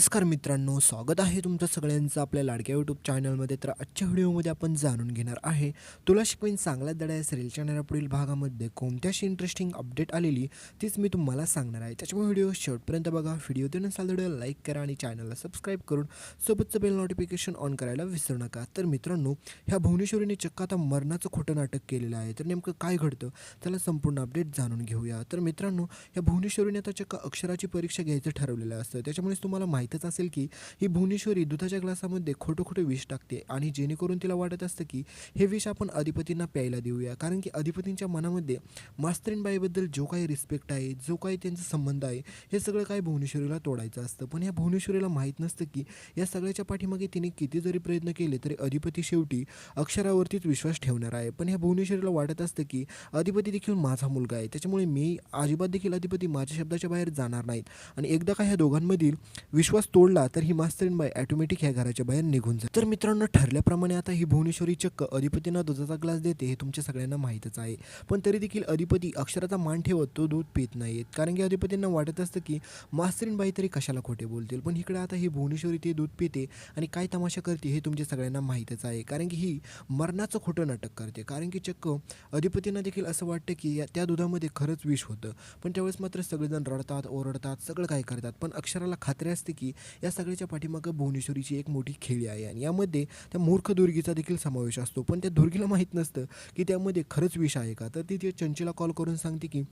नमस्कार मित्रांनो स्वागत आहे तुमचं सगळ्यांचं आपल्या लाडक्या यूट्यूब चॅनलमध्ये तर आजच्या व्हिडिओमध्ये आपण जाणून घेणार आहे तुला शिकवीन चांगल्या दड्या या सिरियलच्या येणाऱ्या पुढील भागामध्ये कोणत्याशी इंटरेस्टिंग अपडेट आलेली तीच मी तुम्हाला सांगणार आहे. त्याच्यामुळे व्हिडिओ शेवटपर्यंत बघा व्हिडिओ देणं नसाल व्हिडिओ लाईक करा आणि चॅनलला सबस्क्राईब करून सोबतचं बेल नोटिफिकेशन ऑन करायला विसरू नका. तर मित्रांनो ह्या भुवनेश्वरीने चक्क आता मरणाचं खोटं नाटक केलेलं आहे. तर नेमकं काय घडतं त्याला संपूर्ण अपडेट जाणून घेऊया. तर मित्रांनो या भुवनेश्वरीने आता चक्क अक्षराची परीक्षा घ्यायचं ठरवलेलं असतं. त्याच्यामुळेच तुम्हाला माहिती माहीतच असेल की ही भुवनेश्वरी दुधाच्या ग्लासामध्ये खोटं खोटं विष टाकते आणि जेणेकरून तिला वाटत असतं की हे विष आपण अधिपतींना प्यायला देऊया. कारण की अधिपतींच्या मनामध्ये मास्तरीणबाईबद्दल जो काही रिस्पेक्ट आहे जो काही त्यांचा संबंध आहे हे सगळं काय भुवनेश्वरीला तोडायचं असतं. पण या भुवनेश्वरीला माहीत नसतं की या सगळ्याच्या पाठीमागे तिने किती जरी प्रयत्न केले तरी अधिपती शेवटी अक्षरावरतीच विश्वास ठेवणार आहे. पण ह्या भुवनेश्वरीला वाटत असतं की अधिपती देखील माझा मुलगा आहे. त्याच्यामुळे मी अजिबात देखील अधिपती माझ्या शब्दाच्या बाहेर जाणार नाहीत. आणि एकदा का ह्या दोघांमधील विश्वास तोडला तर ही मास्तरीणबाई ॲटोमॅटिक ह्या घराच्या बाहेर निघून जाईल तर मित्रांनो ठरल्याप्रमाणे आता ही भुवनेश्वरी चक्क अधिपतींना दुधाचा ग्लास देते हे तुमच्या सगळ्यांना माहीतच आहे. पण तरी देखील अधिपती अक्षराचा मान ठेवत तो दूध पित नाहीत कारण की अधिपतींना वाटत असतं की मास्तरीणबाई तरी कशाला खोटे बोलतील? पण इकडे आता ही भुवनेश्वरी ते दूध पिते आणि काय तमाशा करते हे तुमच्या सगळ्यांना माहीतच आहे. कारण की ही मरणाचं खोटं नाटक करते. कारण की चक्क अधिपतींना देखील असं वाटतं की या त्या दुधामध्ये खरंच विष होतं. पण त्यावेळेस मात्र सगळेजण रडतात ओरडतात सगळं काय करतात. पण अक्षराला खात्री असते की या सगळ्याच्या पाठीमागं भुवनेश्वरीची एक मोठी खेळी आहे आणि यामध्ये त्या मूर्ख दुर्गीचा देखील समावेश असतो. पण त्या दुर्गीला माहीत नसतं की त्यामध्ये खरंच विष आहे का? तर ती ते चंचीला कॉल करून सांगते की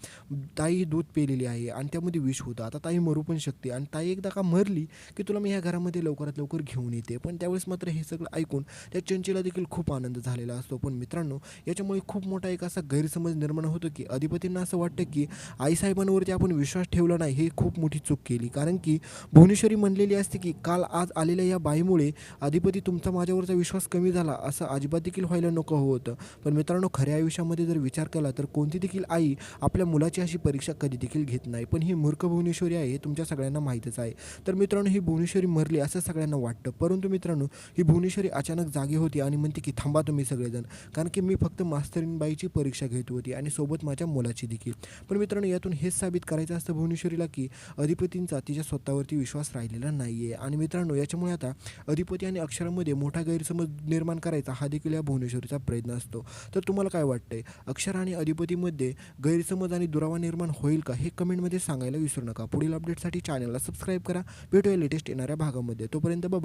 ताई दूध पेलेली आहे आणि त्यामध्ये विष होतं. आता ताई मरू पण शकते आणि ताई एकदा का मरली की तुला मी ह्या घरामध्ये लवकरात लवकर घेऊन येते. पण त्यावेळेस मात्र हे सगळं ऐकून त्या चंचीला देखील खूप आनंद झालेला असतो. पण मित्रांनो याच्यामुळे खूप मोठा एक असा गैरसमज निर्माण होतो की अधिपतींना असं वाटतं की आईसाहेबांवरती आपण विश्वास ठेवला नाही हे खूप मोठी चूक केली. कारण की भुवनेश्वरी म्हणलेली असते की काल आज आलेल्या या बाईमुळे अधिपती तुमचा माझ्यावरचा विश्वास कमी झाला असं अजिबात देखील व्हायला नको होतं. पण मित्रांनो खऱ्या आयुष्यामध्ये जर विचार केला तर कोणती देखील आई आपल्या मुलाची अशी परीक्षा कधी देखील घेत नाही? पण ही मूर्ख भुवनेश्वरी आहे हे तुमच्या सगळ्यांना माहीतच आहे. तर मित्रांनो ही भुवनेश्वरी मरली असं सगळ्यांना वाटतं. परंतु मित्रांनो ही भुवनेश्वरी अचानक जागी होती आणि म्हणते की थांबा तुम्ही सगळेजण. कारण की मी फक्त मास्तरीनबाईची परीक्षा घेत होती आणि सोबत माझ्या मुलाची देखील. पण मित्रांनो यातून हेच साबित करायचं असतं भुवनेश्वरीला की अधिपतींचा तिच्या स्वतःवरती विश्वास राहील राहिलेला नाही आहे आणि मित्रांनो याच्यामुळे आता अधिपती आणि अक्षरामध्ये मोठा गैरसमज निर्माण करायचा हा देखील या भुवनेश्वरीचा प्रयत्न असतो. तर तुम्हाला काय वाटतंय? अक्षर आणि अधिपतीमध्ये गैरसमज आणि दुरावा निर्माण होईल का? हे कमेंटमध्ये सांगायला विसरू नका. पुढील अपडेटसाठी चॅनलला सबस्क्राईब करा. भेटूया लेटेस्ट येणाऱ्या भागामध्ये. तोपर्यंत बाबा